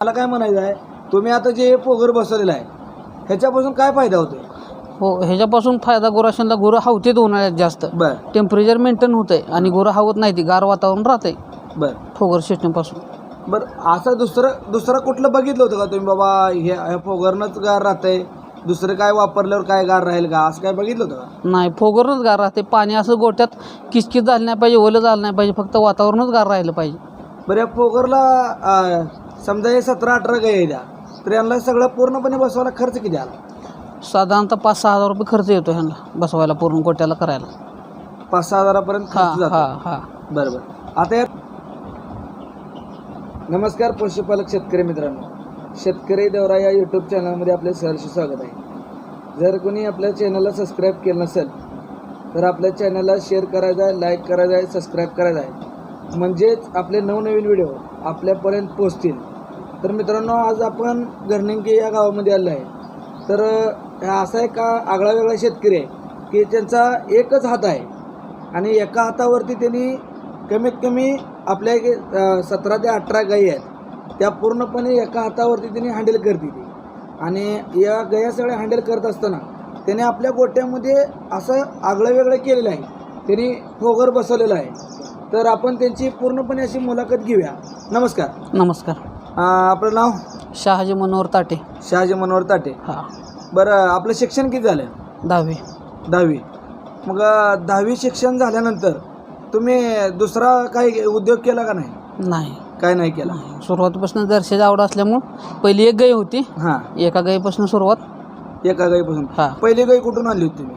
मला काय म्हणायचं आहे तुम्ही आता जे पोगर बसवलेलं आहे ह्याच्यापासून काय फायदा होतोय? हो ह्याच्यापासून फायदा गुराशांना गुरं हवतेत उन्हाळ्यात जास्त. बर. टेम्परेचर मेंटेन होतंय आणि गुरं हवत नाही ती गार वातावरण राहतंय. बर. फोगर सिस्टमपासून बर असं दुसरं दुसरं कुठलं बघितलं होतं का तुम्ही बाबा हे ह्या पोगरनंच गार राहतंय दुसरं काय वापरल्यावर काय गार राहील का असं काय बघितलं होतं का? नाही फोगरनच गार राहते पाणी असं गोट्यात किचकिच झालं नाही पाहिजे ओलं झालं नाही पाहिजे फक्त वातावरणच गार राहिलं पाहिजे. बरं या पोगरला समजा हे सतरा अठरा गाय द्या तर यांना सगळं पूर्णपणे बसवायला खर्च किती आला? साधारणतः पाच सहा हजार रुपये खर्च येतो ह्यांना बसवायला पूर्ण गोट्याला करायला. पाच सहा हजारापर्यंत हा खर्च जातो. हा हा. बरं बरं आता यात नमस्कार पशुपालक शेतकरी मित्रांनो. शेतकरी दौरा या यूट्यूब चॅनलमध्ये आपले सहर्ष स्वागत आहे. जर कोणी आपल्या चॅनलला सबस्क्राईब केलं नसेल तर आपल्या चॅनलला शेअर करायचं आहे लाईक करायचं आहे सबस्क्राईब करायचं आहे. म्हणजेच आपले नवनवीन व्हिडिओ आपल्यापर्यंत पोचतील तर मित्रांनो आज आपण घरनिंगी या गावामध्ये आलो आहे. तर असा एक आगळा वेगळा शेतकरी आहे की त्यांचा एकच हात आहे आणि एका हातावरती त्यांनी कमीत कमी आपल्या एक सतरा ते अठरा गायी आहेत. त्या पूर्णपणे एका हातावरती त्यांनी हँडल करते ती आणि या गया सगळ्या हँडल करत असताना त्याने आपल्या गोट्यामध्ये असं आगळं वेगळं केलेलं आहे. त्यांनी फोगर बसवलेलं आहे. तर आपण त्यांची पूर्णपणे अशी मुलाखत घेऊया. नमस्कार. नमस्कार. आपलं नाव? शहाजी मनोहर ताटे. शहाजी मनोहर ताटे. हा. बरं आपलं शिक्षण किती झालं? दहावी. दहावी. मग अ, दहावी शिक्षण झाल्यानंतर तुम्ही दुसरा काही उद्योग केला का नाही? नाही. काय नाही केला? नाही. सुरुवातीपासून दर्शाची आवड असल्यामुळं पहिली एक गाय होती. हां. एका गायीपासून सुरुवात. एका गाईपासून. हा. पहिली गाई कुठून आणली होती तुम्ही?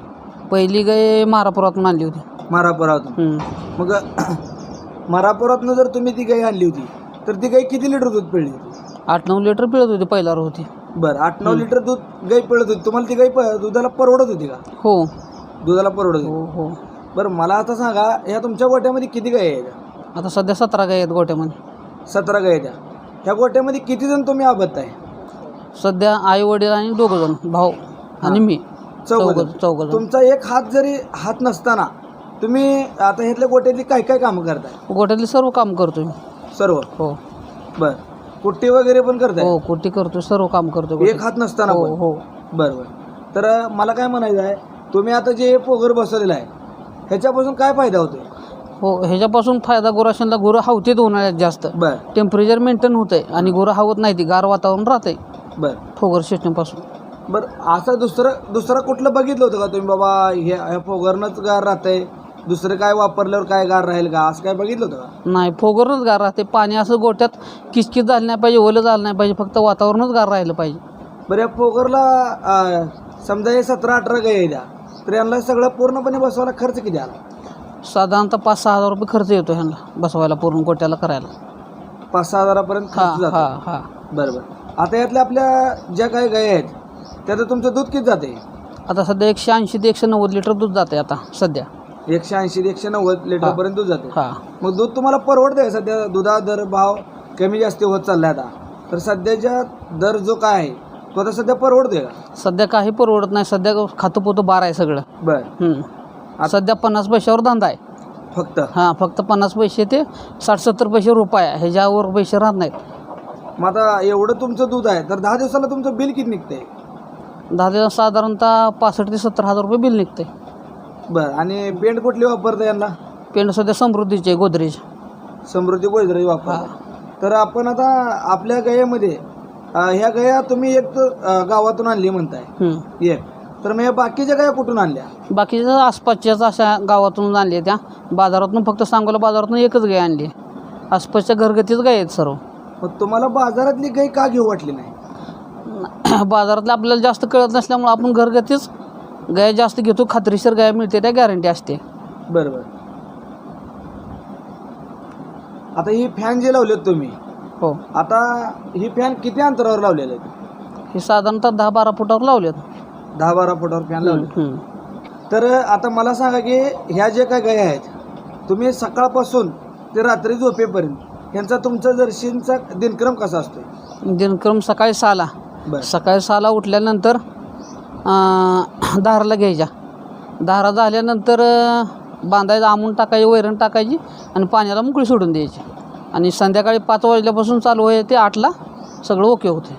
पहिली गाय मारापुरातून आणली होती. मारापुरातून. हम्म. मग मारापुरातनं जर तुम्ही ती गाई आणली होती तर ती गाई किती लिटर दूध पिळली होती? आठ नऊ लिटर पिळत होती पहिल्यावर होती. बरं आठ नऊ लिटर दूध गाई पिळत होती. तुम्हाला ती गाई प- दुधाला परवडत होती का? हो. दुधाला परवडत होती. हो हो. बरं मला आता सांगा ह्या तुमच्या गोट्यामध्ये किती गाई आहेत? आता सध्या सतरा गाय आहेत गोट्यामध्ये. सतरा गाई आहेत. ह्या गोट्यामध्ये किती जण तुम्ही आबद्ध आहे? सध्या आई वडील आणि दोघं जण भाऊ आणि मी. चौघ चौघ चौघ जण. तुमचा एक हात जरी हात नसताना तुम्ही आता ह्यातल्या गोट्यातली काय काय कामं करताय? गोट्यातले सर्व काम करतोय. मी सर्व? हो. बर. कुट्टी वगैरे पण करताय? हो कुठे करतोय सर्व काम करतो एक हात नसताना हो पण? हो. बरं बरं. तर अं, मला काय म्हणायचं आहे तुम्ही आता जे पोगर बसवलेलं आहे ह्याच्यापासून काय फायदा होतोय? हो ह्याच्यापासून फायदा गुराशांना गुरं हवतेत उन्हाळ्यात जास्त. बर. टेम्परेचर मेंटेन होतंय आणि गुरं हवत नाही ती गार वातावरण राहतंय. बर. फोगर सिस्टमपासून बरं असं दुसरं दुसरं कुठलं बघितलं होतं का तुम्ही बाबा हे ह्या पोगरनंच गार राहतंय? दुसरं काय वापरल्यावर काय गार राहील का? असं काय बघितलं होतं का? नाही फोगरनच गार राहते. पाणी असं गोट्यात किचकिच झालं नाही पाहिजे ओलं झालं नाही पाहिजे फक्त वातावरणच गार राहिलं पाहिजे. बरं या पोगरला अं, समजा हे सतरा अठरा गाई द्या तर यांना सगळं पूर्णपणे बसवायला खर्च किती आला? साधारणतः पाच सहा हजार रुपये खर्च येतो ह्यांना बसवायला पूर्ण गोट्याला करायला. पाच सहा हजारापर्यंत हा खर्च जातो. हा हा. बरं बरं. आता यातल्या आपल्या ज्या काही गायी आहेत त्याचं तुमचं दूध किती जाते आता सध्या एकशे ऐंशी ते एकशे नव्वद लिटर दूध जाते आता सध्या. एकशे ऐंशी ते एकशे नव्वद लिटरपर्यंत दूध जाते. हा. मग दूध तुम्हाला परवडतंय सध्या दुधा दर भाव कमी जास्त होत चाललाय आता. तर सध्याच्या दर जो काय आहे तो आता सध्या परवडतोय का? सध्या काही परवडत नाही. सध्या खातं पोतं बारा आहे सगळं. बर. हम्म. सध्या पन्नास पैशावर धंदा आहे. फक्त? हां फक्त पन्नास पैसे ते साठ सत्तर पैसे रुपये आहे. ह्याच्यावर पैसे राहत नाहीत. मग आता एवढं तुमचं दूध आहे तर दहा दिवसाला तुमचं बिल किती निघतंय? दहा दिवस साधारणतः पासष्ट ते सत्तर हजार रुपये बिल निघते बरं आणि पेंट कुठली वापरता यांना? पेंड सध्या समृद्धीचे गोदरेज. समृद्धी गोजरी वापर तर आपण आता आपल्या गयामध्ये ह्या गया तुम्ही एक तर गावातून आणली म्हणताय. एक. तर मग बाकीच्या गाया कुठून आणल्या? बाकीच्या आसपासच्याच अशा गावातून आणली त्या. बाजारातून फक्त सांगोला बाजारातून एकच गाय आणली. आसपासच्या घरगतीच गाय आहेत सर्व. मग तुम्हाला बाजारातली गाय का घेऊ वाटली नाही? बाजारातलं आपल्याला जास्त कळत नसल्यामुळे आपण घरगतीच गाय जास्त घेतो खात्रीशीर गाय मिळते त्या गॅरंटी असते. बरं बरं आता ही फॅन जे लावलेत तुम्ही हो. आता ही फॅन किती अंतरावर लावलेले? आहेत हे साधारणतः दहा बारा फुटावर लावलेत. दहा बारा फुटावर फॅन लावले हम्म. तर आता मला सांगा की ह्या जे काय गाय आहेत तुम्ही सकाळपासून ते रात्री झोपेपर्यंत यांचा तुमचा जर्शींचा दिनक्रम कसा असतो दिनक्रम सकाळी सहाला. बरं. सकाळी सहाला उठल्यानंतर धाराला घ्यायच्या. धारा झाल्यानंतर बांधायचं आमून टाकायची वैरण टाकायची आणि पाण्याला मोकळी सोडून द्यायची. आणि संध्याकाळी पाच वाजल्यापासून चालू आहे ते आठला. सगळं ओके होते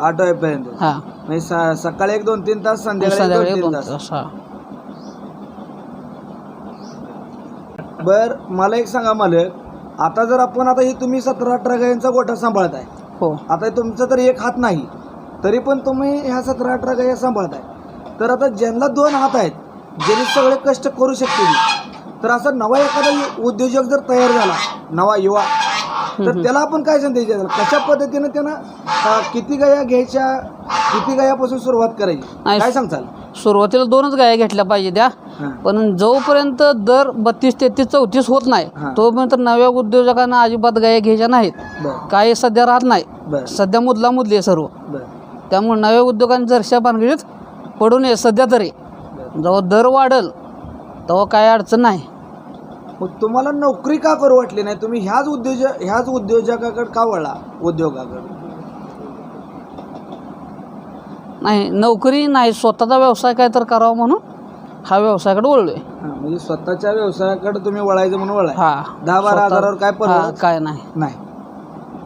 आठ वाजेपर्यंत. हां. म्हणजे स- सकाळी एक दोन तीन तास संध्याकाळी एक संध्याकाळी दोन दोन तास. तास हां. बर मला एक सांगा मालक आता जर आपण आता ही तुम्ही सतरा अठरा गायांचा गोठा सांभाळत आहे हो. आता तुमचा तर एक हात नाही. तरी पण तुम्ही ह्या सतरा अठरा गाया सांभाळताय. तर आता ज्यांना दोन हात आहेत ज्यांनी सगळे कष्ट करू शकतील तर असा नवा एखादा उद्योजक जर तयार झाला नवा युवा तर त्याला आपण काय संदेश द्यायचा कशा पद्धतीने त्यानं किती गाया घ्यायच्या किती गायापासून सुरुवात करायची? नाही. काय सांगचाल सुरुवातीला दोनच गाया घेतल्या पाहिजे त्या पण जोपर्यंत दर बत्तीस तेहतीस चौतीस होत नाही. तोपर्यंत नव्या उद्योजकांना अजिबात गाया घ्यायच्या नाहीत. काय सध्या राहत नाही. सध्या मुदला मुदली आहे सर्व. त्यामुळे नव्या उद्योगांनी जरशा भानगडीत पडू नये सध्या तरी. जेव्हा दर वाढल तेव्हा काय अडचण नाही. मग तुम्हाला नोकरी का करू वाटली नाही? तुम्ही ह्याच उद्योज ह्याच उद्योजकाकडे का वळला? उद्योगाकडे. नाही नोकरी नाही स्वतःचा व्यवसाय काय तर करावा म्हणून हा व्यवसायाकडे वळलोय. हा, म्हणजे स्वतःच्या व्यवसायाकडे तुम्ही वळायचं म्हणून वळाय हा दहा बारा स्वतः- हजारावर काय परवडत काय नाही. नाही.